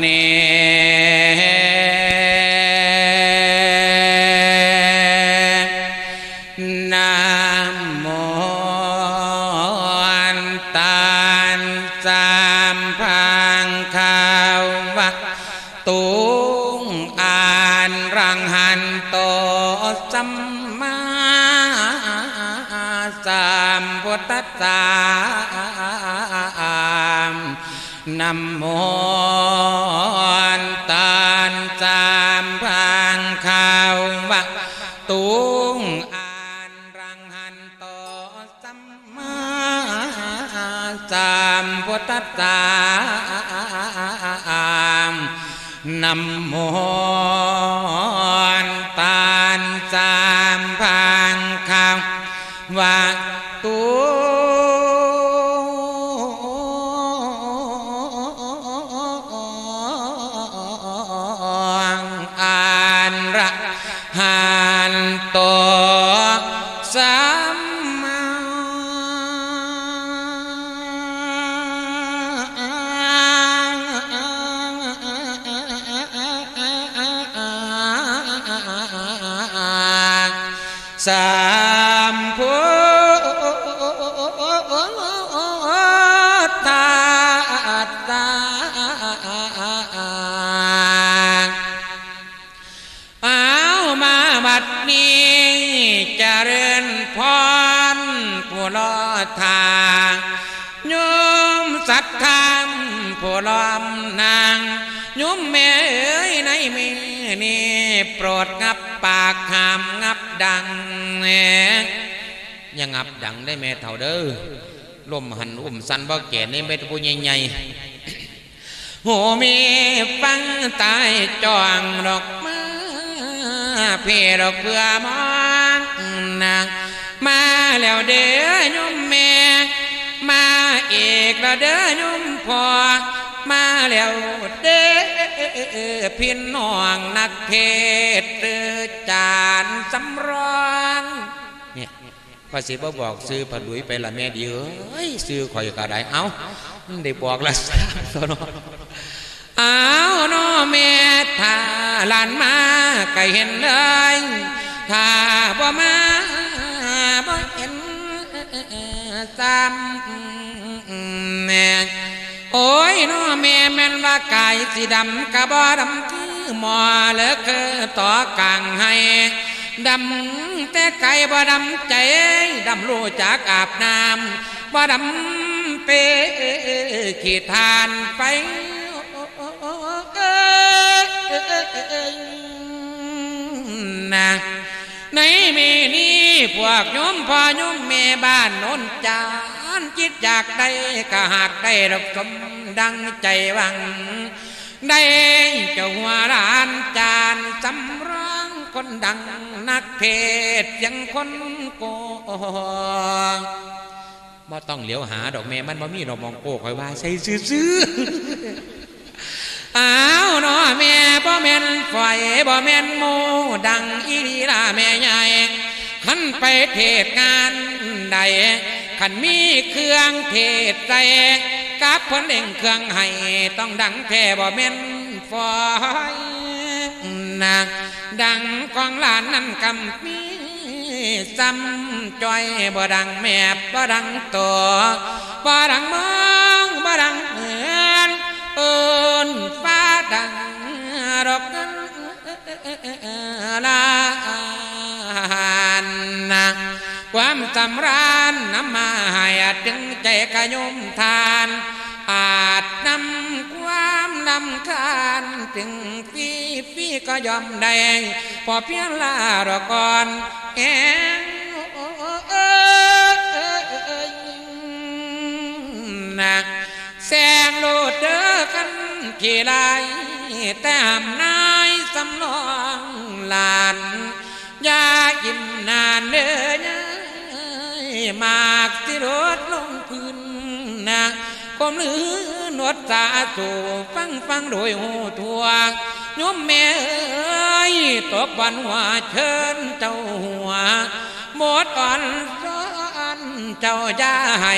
เนะโมนตานสามพังข้าววะตุงอานรังหันโตสัมมาสัมพุทธัสสะนะโมนตานสามพังข้าววะตุง สามพุ โปรดงับปากหามงับดังแหน่อยังงับดังได้แม่เท่าเด้อลมหันอุ้มสันบ่แก่นี่เม็ดผู้ใหญ่ๆหูมีฟังตายจองดอกมาพี่ดอกเพื่อมองนางมาแล้วเด้อโยมแม่มาเอกแล้วเด้อโยมพ่อมาแล้วเด้อ พี่น้องนักเทศจานสำรองเนี่ยพระศิบบอกซื้อผลุยไปละแม่ดีเอ้ยซื้อข่อยก็ไดเอ้าได้บอกละสามตัวเนาะเอาโนเมธาลานมาก็เห็นเลยถ้าบ่มาบ่เห็นซ้ำแม่ โอ้ยโนแม่แม่นว่ากายสีดำกะบ่ดำคือหมอเลือคือต่อกลางให้ดำแต่ไก่บ่ดำใจดำรู้จักอาบน้ำบ่ดำเปขีดทานไปนะในเมนี้พวกยมพ่อยมแม่บ้านนนจา นจิตอยากได้ก็หากได้ดอกสมดังใจหวัง ได้เจ้าหัวร้านจานสำร้องคนดังนักเทศยังคนโกงบ่ต้องเหลียวหาดอกแม่มันบ่มีดอกมองโก้คอยว่าใส่ซื้ออ้าวน้อแม่บ่แม่นไฟบ่แม่นโมดังอีลีลาแม่ใหญ่ขันไปเทศงานใด ขันมีเครื่องเทศใส่กับเพิ่นเองเครื่องให้ต้องดังแท้บ่แม่นไฟนะดังของหลานนั่นกำมีซ้ำจอยบ่ดังแม่บ่ดังตัวบ่ดังเมืองบ่ดังเหือนเอินฟ้าดังดอกลานความสำราาให้จึงใจกระยมทาน อาจนำความลำคาญถึงฟีฟีก็ยอมได้พอเพียงลาดอกก่อนแองนะแสงโลดเด้อกันขี่ลายแต่หำนายสำนองลาน อยายิ้มนานเด้อ มากที่รถลงพื้นนะกมหรือนวดสาสูฟังฟังโดยหูทวงยมแม่เอ้ยตกบันหัวเชิญเจ้าหัวหมดอ่อนร้อนเจ้าย่าให้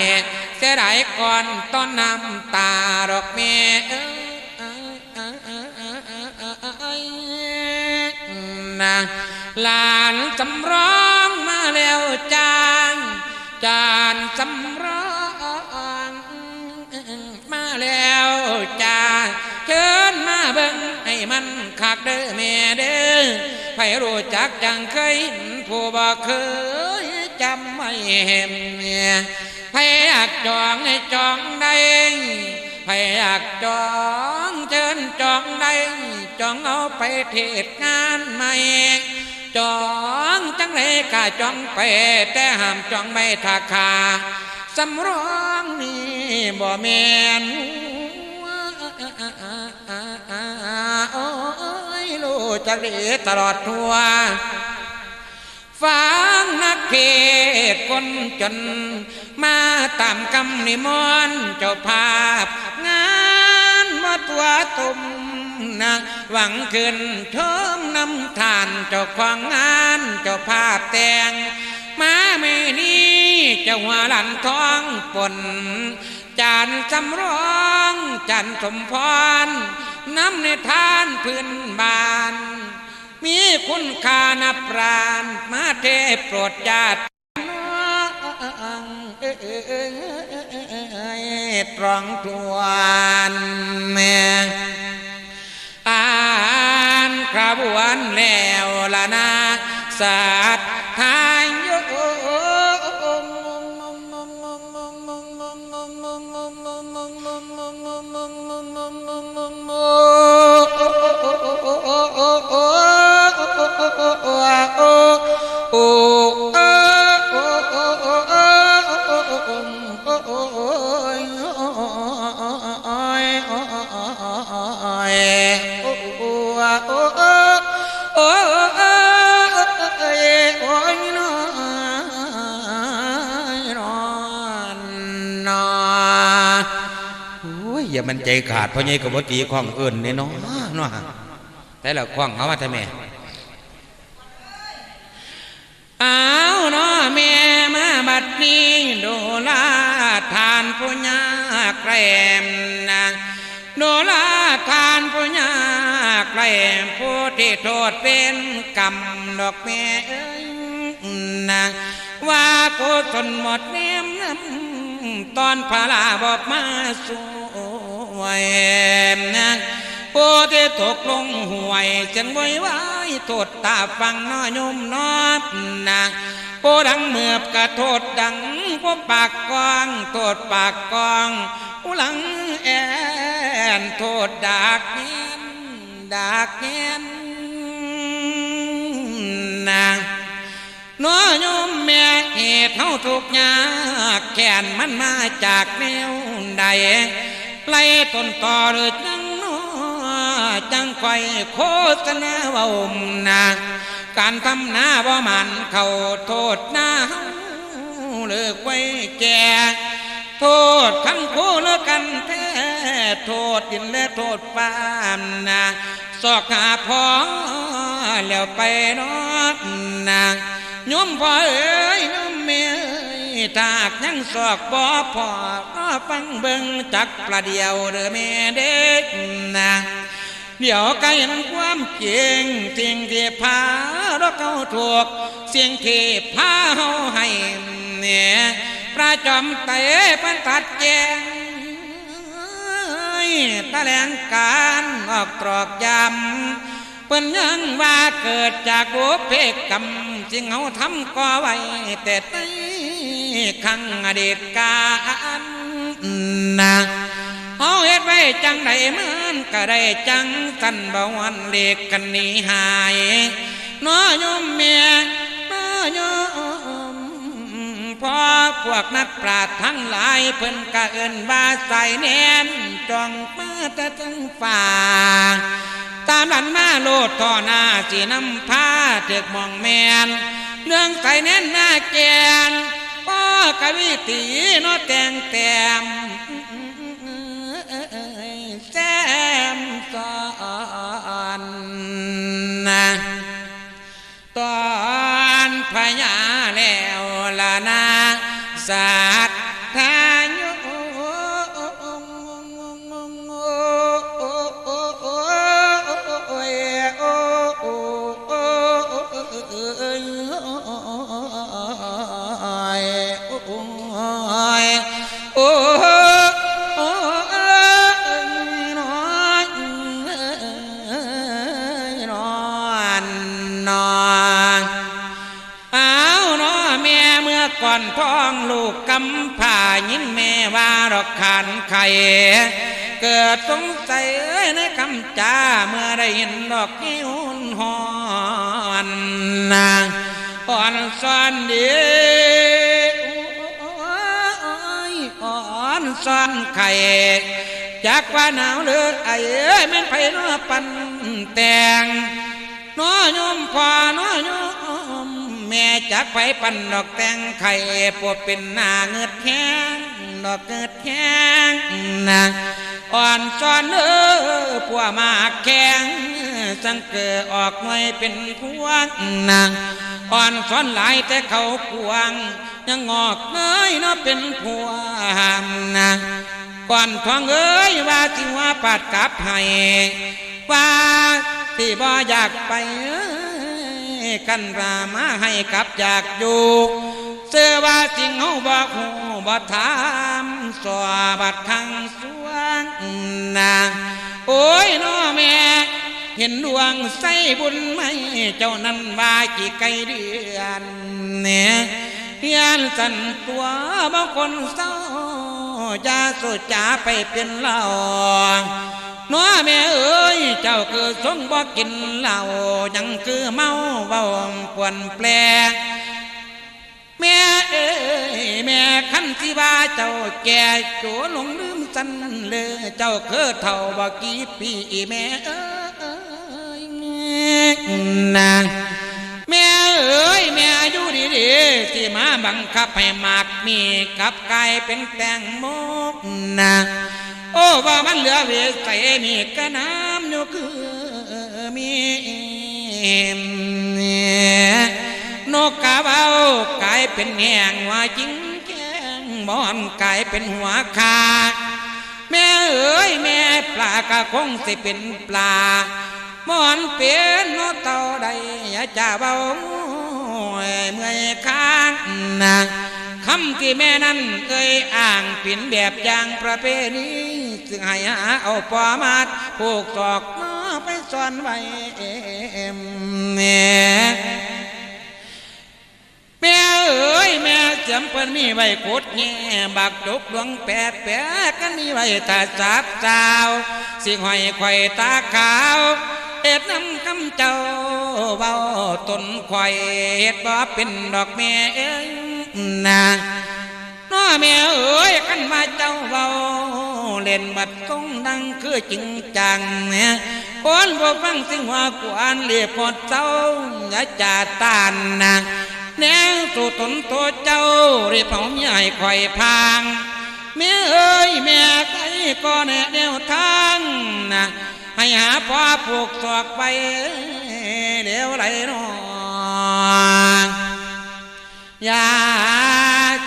เสียดายก่อนต้อนน้ำตาดอกแม่เนะหลานจำร้องมาแล้วจ้า จานสำรองมาแล้วจานเชิญมาเบิ่งให้มันคักเด้อแม่เด้อไผรู้จักจังเคยผู้บ่เคยจำไม่เห็นไผอยากจองให้จองได้ไผอยากจองเชิญจองได้จองเอาไปเทศงานใหม่ จองจังเลยกะจองไปแต่ห้ามจองไม่ทาคาสำรองนี่บ่แม่นโอ้ยรู้จักดีตลอดทัวฟังนักเพศคนจน มาตามคำนิมนต์เจ้าภาพ งานว่าตัวตุ่ม นะหวังขึ้นเทิมน้ำทานเจ้าของงานเจ้าภาพแต่งมาไม่นี้เจ้าหัวหลันท้องปนจานสำร้องจานสมพรน้ำในทานพื้นบาน มีคุณค่านับปราณมาเทโปรดญาติตรองทวนแม่ ระบวนแล้วละนาสัตทา อย่ามันใจขาดเพราะไงกับวตีของเอื่นเนี่ยเนาะเนาะแต่ละของเขาว่าทำไมเอาเนาะแม่มาบัดนี้โดลาทานผู้ยากแกรมนะโดลาทานผู้ยากแกรมผู้ที่โทษเป็นกรรมดอกแม่เอ้ยนะว่ากุศลหมดเนียมน้ำตอนพาลาบอกมาสู่ วยนะผู้ที่ตกลงห่วยจึงไว้ไว้โทษตาฟังน้อยยมนอบนะผู้ดังเมือบกระโทษดังผู้ปากกองโทษปากกองผู้หลังแอนโทษดากเงียนดากเงียนนะน้อยยมแม่เหตุเท่าทุกยากแขนมันมาจากแนวใด ไล่ต้นต่อหรือจังนอจังไฟโคตรนาว่านาการทำหน้าบ่มันเขาโทษหน้าเลิกไว้แก่โทษขังคู่เลิกกันแท้โทษดินและโทษฟามนาสอกหาพอแล้วไปนอนนาโยมพ่อเอ้ยโยมเมีย ถากยังสอกบ่พอก็ฟังเบิ่งจักประเดียวเด้อแม่เด็กนะเดี๋ยวก็เห็นความจริงสิ่งที่พาเราเข้าถูกสิ่งที่พาเฮาให้เนี่ยประจอมเตะปันตัดแยงตะแหลงการออกตรอกยำเปิ้นยังว่าเกิดจากโอเพกกรรมสิ่งเฮาทำก็ไว้แต่ใต้ ขังอดีตการนะเฮาเฮ็ดไว้จังไดมันก็ได้จังสันบ่วันเล็กกันนี้หายน้อยมเมียน้อยมพอพวกนักปราชญ์ทั้งหลายเพิ่นก็เอิ้นว่าใส่แนนจ้องมาแต่ทั้งฝ่าตามนั้นมาโลดต่อหน้าสีน้ำผ้าเถือกมองแมนเรื่องใส่แน่นหน้าแกน ป้ากวิตีนอแตงแต้มแซมสอนตอนพญา ก่อนท้องลูกกำผ่ายิ้มแม่ว่าดอกขานไข่เกิดสงสัยในคำจาเมื่อได้เห็นดอกนิ้วหอนนางอ่อนซ้อนดีอ่อนซ้อนไข่จากว่าหนาวเลือไอ้เอ้ยแม่นไผนัวปันแตงน้อยมพอน้อยม แม่จักไปปั่นดอกแตงไข่ปวดเป็นหน้าเงือดแข้งดอกเงือดแข้งนะอ่อนซ้อนเออปัวมาแข็งสังเกอออกหน่วยเป็นพวงนะอ่อนซ้อนหลายแต่เขากวง ยังงอกเงยเนาะเป็นพวงนะก่อนทองเอ้ยว่าที่ว่าปาดกับให้ว่าที่บ่อยากไปเอ้ กันรามาให้กลับอยากอยู่เสื้อว่าสิ่งเฮาบ่ฮู้บ่ถามสวบัดทางสวงนาโอ้ยน้อแม่เห็นดวงใส่บุญไหมเจ้านั้นว่ากี่ไกลเดือนเนี่ยยานสันตัวบางคนเศร้าจะสุจาไปเป็นเหล่า น้อแม่เอ้ยเจ้าคือสงบ่กินเหล้ายังคือเมาเบาปวนแปลแม่เอ้ยแม่คันที่ว่าเจ้าแก่โจหลงลืมสันเลยเจ้าคือเท่าบ่กี่ปีแม่เอ้ยนางแม่เอ้ยแม่อยู่ดีๆที่มาบังคับให้มากมีกับกายเป็นแตงโมนาง โอ้ว่ามันเหลือเวใส่มีกระน้ำอยู่คือมีนกกาเบากลายเป็นแหงหัวจิงแกงบอนกลายเป็นหัวคาแม่เอ๋ยแม่ปลากะคงสิเป็นปลามอนเป็นนกเต่าใดอย่าจ่าเบาเมื่อยค้างนะคำที่แม่นั้นเคยอ้างเป็นแบบอย่างประเพณี ซึ่งให้หาเอาปอมาดผูกศอกน้อไปซ่อนไว้แม่แม่เอ๋ยแม่เสียมเปิ้นมีไว้กดแง่บักจุกดวงแปดแปดกันมีไว้ตาจับสาวสิหอยไข่ตาขาวเอ็ดน้ำคำเจ้าเบาต้นไข่เอ็ดบ่เป็นดอกแม่เอ้ยนา น้อแม่เอ๋ยกันมาเจ้าเบาเล่นบัดกงดังคือจริงจังเนี่ยคนบ่ฟังสิงว่ากวนเรียบหมดเจ้าอย่าจ่าตานนะแนวสู่ตนตัวเจ้าเรียบเอาใหญ่คอยพางแม่เอ๋ยแม่ไก่ก็แนแนวทางนะให้หาพ่อปลูกศอกไปเดี๋ยวไหลนอยา